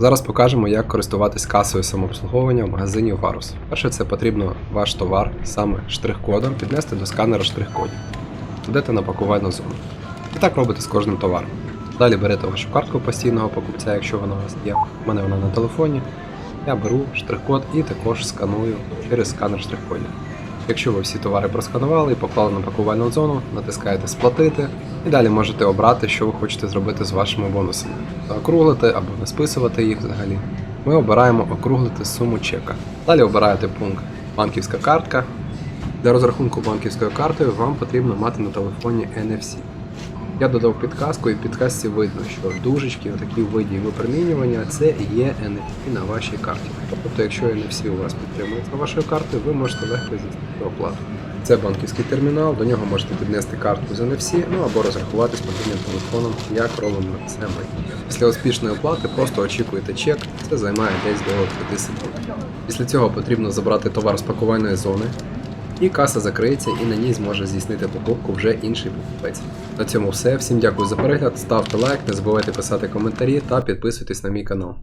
Зараз покажемо, як користуватись касою самообслуговування в магазині Varus. Перше, це потрібно ваш товар саме штрих-кодом піднести до сканера штрих-кодів. Йдете на пакувальну зону. І так робите з кожним товаром. Далі берете вашу картку постійного покупця, якщо вона у вас є. У мене вона на телефоні. Я беру штрих-код і також сканую через сканер штрих-кодів. Якщо ви всі товари просканували і поклали на пакувальну зону, натискаєте Сплатити і далі можете обрати, що ви хочете зробити з вашими бонусами. Округлити або не списувати їх взагалі. Ми обираємо округлити суму чека. Далі обираєте пункт банківська картка. Для розрахунку банківською картою вам потрібно мати на телефоні NFC. Я додав підказку, і в підказці видно, що дужечки, такі виді випромінювання, це є NFC на вашій карті. Тобто, якщо NFC у вас підтримується вашою картою, ви можете легко здійснити оплату. Це банківський термінал, до нього можете піднести картку з NFC, ну або розрахуватись мобільним телефоном, як робимо це ми. Після успішної оплати просто очікуєте чек, це займає десь до 5 секунд. Після цього потрібно забрати товар з пакувальної зони, і каса закриється і на ній зможе здійснити покупку вже інший покупець. На цьому все. Всім дякую за перегляд, ставте лайк, не забувайте писати коментарі та підписуйтесь на мій канал.